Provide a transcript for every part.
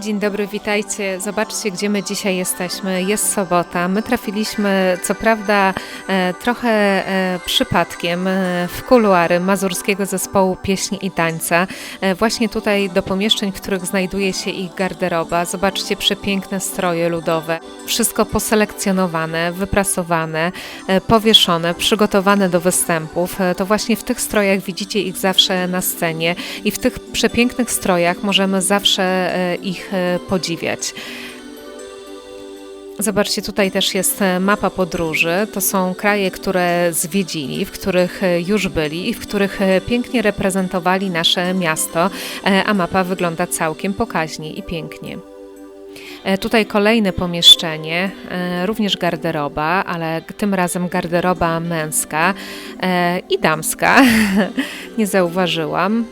Dzień dobry, witajcie. Zobaczcie, gdzie my dzisiaj jesteśmy. Jest sobota. My trafiliśmy, co prawda, e, trochę e, przypadkiem e, w kuluary mazurskiego zespołu pieśni i tańca. Właśnie tutaj do pomieszczeń, w których znajduje się ich garderoba. Zobaczcie przepiękne stroje ludowe. Wszystko poselekcjonowane, wyprasowane, powieszone, przygotowane do występów. To właśnie w tych strojach widzicie ich zawsze na scenie i w tych przepięknych strojach możemy zawsze e, e, podziwiać. Zobaczcie, tutaj też jest e, mapa podróży. To są kraje, które zwiedzili, w których e, już byli i w których pięknie reprezentowali nasze miasto, a mapa wygląda całkiem pokaźnie i pięknie. Tutaj kolejne pomieszczenie, również garderoba, ale tym razem garderoba męska i damska. Nie zauważyłam.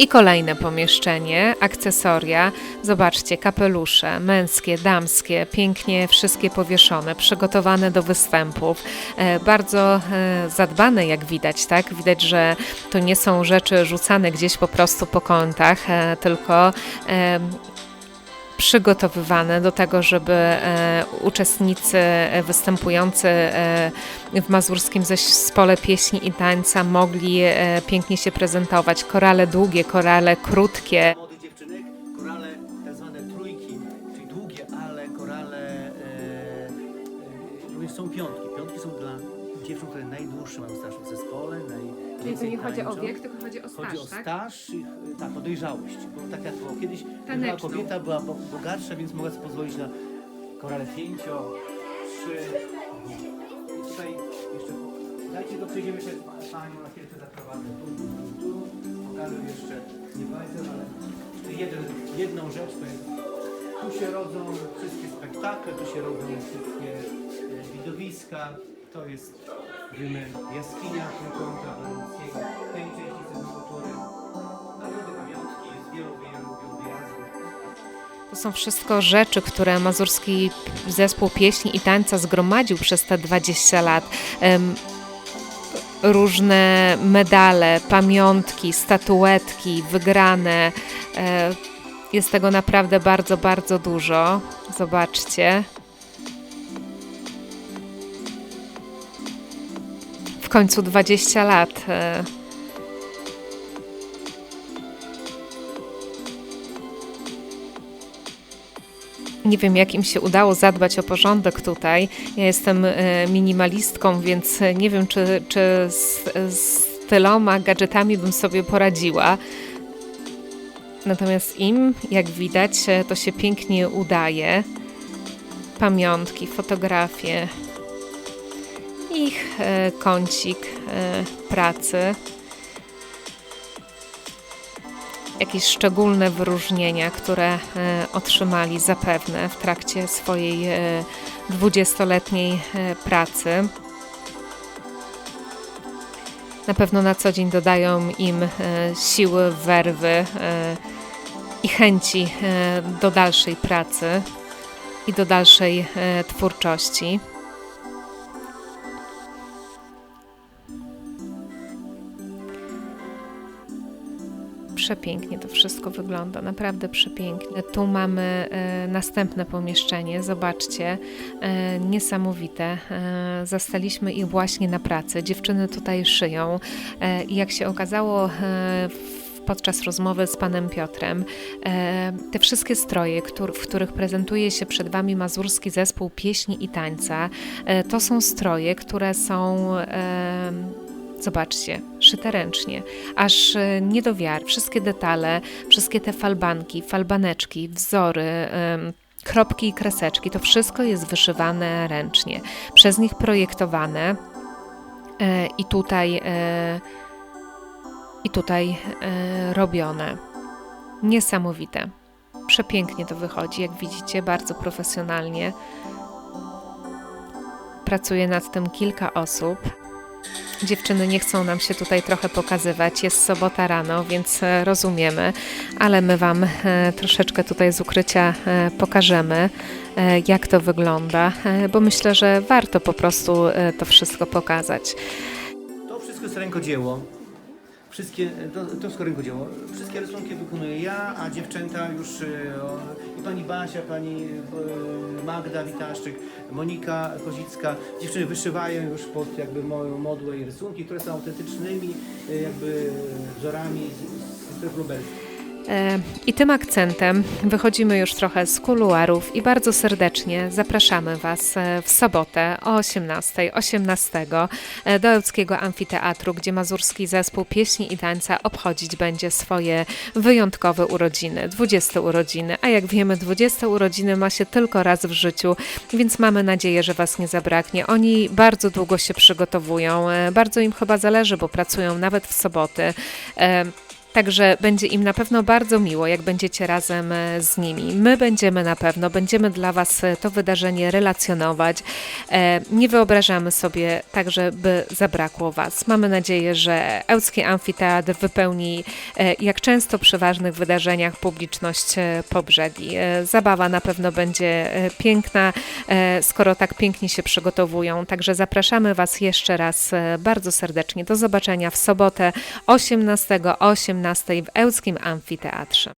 I kolejne pomieszczenie, akcesoria. Zobaczcie, kapelusze męskie, damskie, pięknie wszystkie powieszone, przygotowane do występów. E, Bardzo e, zadbane, jak widać, tak? Widać, że to nie są rzeczy rzucane gdzieś po prostu po kątach, e, tylko przygotowywane do tego, żeby e, uczestnicy e, występujący e, w mazurskim zespole pieśni i tańca mogli pięknie się prezentować. Korale długie, korale krótkie. są piątki. Piątki są dla dziewczyn, które najdłuższe mają staż w zespole, najwięcej tańczą. tylko chodzi o Chodzi o staż, ich, e, tak, o dojrzałość. Bo tak jak było kiedyś, Taneczną. była kobieta była bo- bogatsza, więc mogła sobie pozwolić na korale pięcio, trzy. I tutaj jeszcze, dajcie to przejdziemy się z panią na chwilkę zaprowadzę. Tu, tu, tu, tu. Pokażę jeszcze, nie pamiętam, ale jeden, jedną rzecz to jest, tu się rodzą wszystkie spektakle, tu się rodzą wszystkie e, widowiska. To jest wiemy, jaskinia tej części Nagrody pamiątki z wielu, wielu wyjazdów. To są wszystko rzeczy, które mazurski zespół pieśni i tańca zgromadził przez te 20 lat. Różne medale, pamiątki, statuetki, wygrane. E, Jest tego naprawdę bardzo, bardzo dużo. Zobaczcie. Końcu 20 lat. e, Nie wiem, jak im się udało zadbać o porządek tutaj. Ja jestem e, minimalistką, więc nie wiem, czy, czy z, z tyloma gadżetami bym sobie poradziła. Natomiast im, jak widać, to się pięknie udaje. Pamiątki, fotografie, ich e, kącik e, pracy. jakieś szczególne wyróżnienia, które e, otrzymali zapewne w trakcie swojej dwudziestoletniej pracy. Na pewno na co dzień dodają im siły, werwy i chęci do dalszej pracy i do dalszej twórczości. Przepięknie to wszystko wygląda, naprawdę przepięknie. Tu mamy e, następne pomieszczenie, zobaczcie, e, niesamowite. E, zastaliśmy ich właśnie na pracy. Dziewczyny tutaj szyją i jak się okazało, podczas rozmowy z panem Piotrem, te wszystkie stroje, w których prezentuje się przed wami mazurski zespół pieśni i tańca, to są stroje, które są. Zobaczcie, szyte ręcznie, aż e, nie do. Wszystkie detale, wszystkie te falbanki, falbaneczki, wzory, kropki i kreseczki, to wszystko jest wyszywane ręcznie, przez nich projektowane e, i tutaj, e, i tutaj robione. Niesamowite. Przepięknie to wychodzi, jak widzicie, bardzo profesjonalnie. Pracuje nad tym kilka osób. Dziewczyny nie chcą nam się tutaj trochę pokazywać. Jest sobota rano, więc e, rozumiemy, ale my Wam e, troszeczkę tutaj z ukrycia e, pokażemy, jak to wygląda, bo myślę, że warto po prostu to wszystko pokazać. To wszystko jest rękodzieło. Wszystkie, to, to z rękodzieło. Wszystkie rysunki wykonuję ja, a dziewczęta już e, i pani Basia, pani e, Magda Witaszczyk, Monika Kozicka. Dziewczyny wyszywają już pod jakby moją modłę i rysunki, które są autentycznymi e, jakby wzorami z, z stref lubelskich. E, I tym akcentem wychodzimy już trochę z kuluarów i bardzo serdecznie zapraszamy Was e, w sobotę o 18, 18 e, do Ełckiego Amfiteatru, gdzie mazurski zespół pieśni i tańca obchodzić będzie swoje wyjątkowe urodziny, 20 urodziny. A jak wiemy, 20 urodziny ma się tylko raz w życiu, więc mamy nadzieję, że Was nie zabraknie. Oni bardzo długo się przygotowują, bardzo im chyba zależy, bo pracują nawet w soboty. Także będzie im na pewno bardzo miło, jak będziecie razem e, z nimi. My będziemy na pewno, będziemy dla Was e, to wydarzenie relacjonować. E, Nie wyobrażamy sobie także, by zabrakło Was. Mamy nadzieję, że Ełcki Amfiteatr wypełni, jak często przy ważnych wydarzeniach, publiczność po brzegi. Zabawa na pewno będzie piękna, skoro tak pięknie się przygotowują. Także zapraszamy Was jeszcze raz bardzo serdecznie. Do zobaczenia w sobotę 18 o 18 w Ełckim Amfiteatrze.